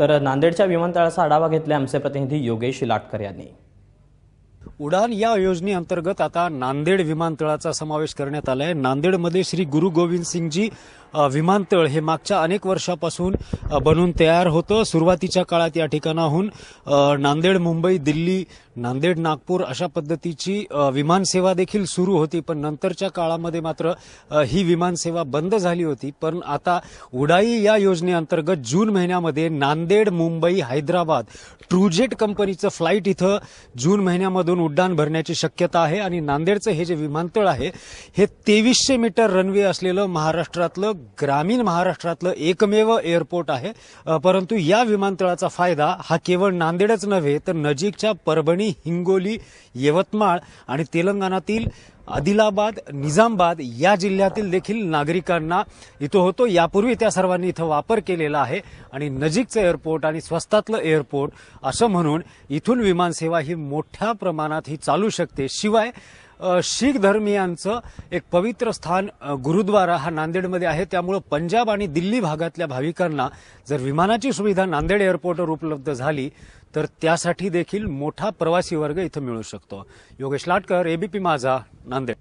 तर नांदेडच्या विमानतळाचा आढावा घेतला आमचे प्रतिनिधी योगेश लाटकर यांनी. उडान या योजनेअंतर्गत आता नांदेड विमानतळाचा समावेश करण्यात आला आहे नांदेडमध्ये श्री गुरु गोविंद सिंगजी विमानतळ हे मागच्या अनेक वर्षापासून बनून तयार होतं. सुरुवातीच्या काळात या ठिकाणाहून नांदेड मुंबई दिल्ली नांदेड नागपूर अशा पद्धतीची विमानसेवा देखील सुरू होती. पण नंतरच्या काळामध्ये मात्र ही विमानसेवा बंद झाली होती. पण आता उडाई या योजनेअंतर्गत जून महिन्यामध्ये नांदेड मुंबई हैदराबाद ट्रूजेट कंपनीचं फ्लाईट इथं जून महिन्यामधून उड्डाण भरण्याची शक्यता आहे आणि नांदेडचं हे जे विमानतळ आहे हे तेवीसशे मीटर रनवे असलेलं महाराष्ट्रातलं ग्रामीण महाराष्ट्रातलं एकमेव एअरपोर्ट आहे. परंतु या विमानतळाचा फायदा हा केवळ नांदेडच नव्हे तर नजीकच्या परभणी हिंगोली यवतमाळ आणि तेलंगणातील आदिलाबाद निजामबाद या जिल्ह्यातील देखील नागरिकांना इथं होतो. यापूर्वी त्या सर्वांनी इथं वापर केलेला आहे. आणि नजीकचं एअरपोर्ट आणि स्वस्तातलं एअरपोर्ट असं म्हणून इथून विमानसेवा ही मोठ्या प्रमाणात ही चालू शकते. शिवाय शीख धर्मियांचं एक पवित्र स्थान गुरुद्वारा हा नांदेडमध्ये आहे. त्यामुळं पंजाब आणि दिल्ली भागातल्या भाविकांना जर विमानाची सुविधा नांदेड एअरपोर्टवर उपलब्ध झाली तर त्यासाठी देखील मोठा प्रवासी वर्ग इथं मिळू शकतो. योगेश लाटकर एबीपी माझा नांदेड.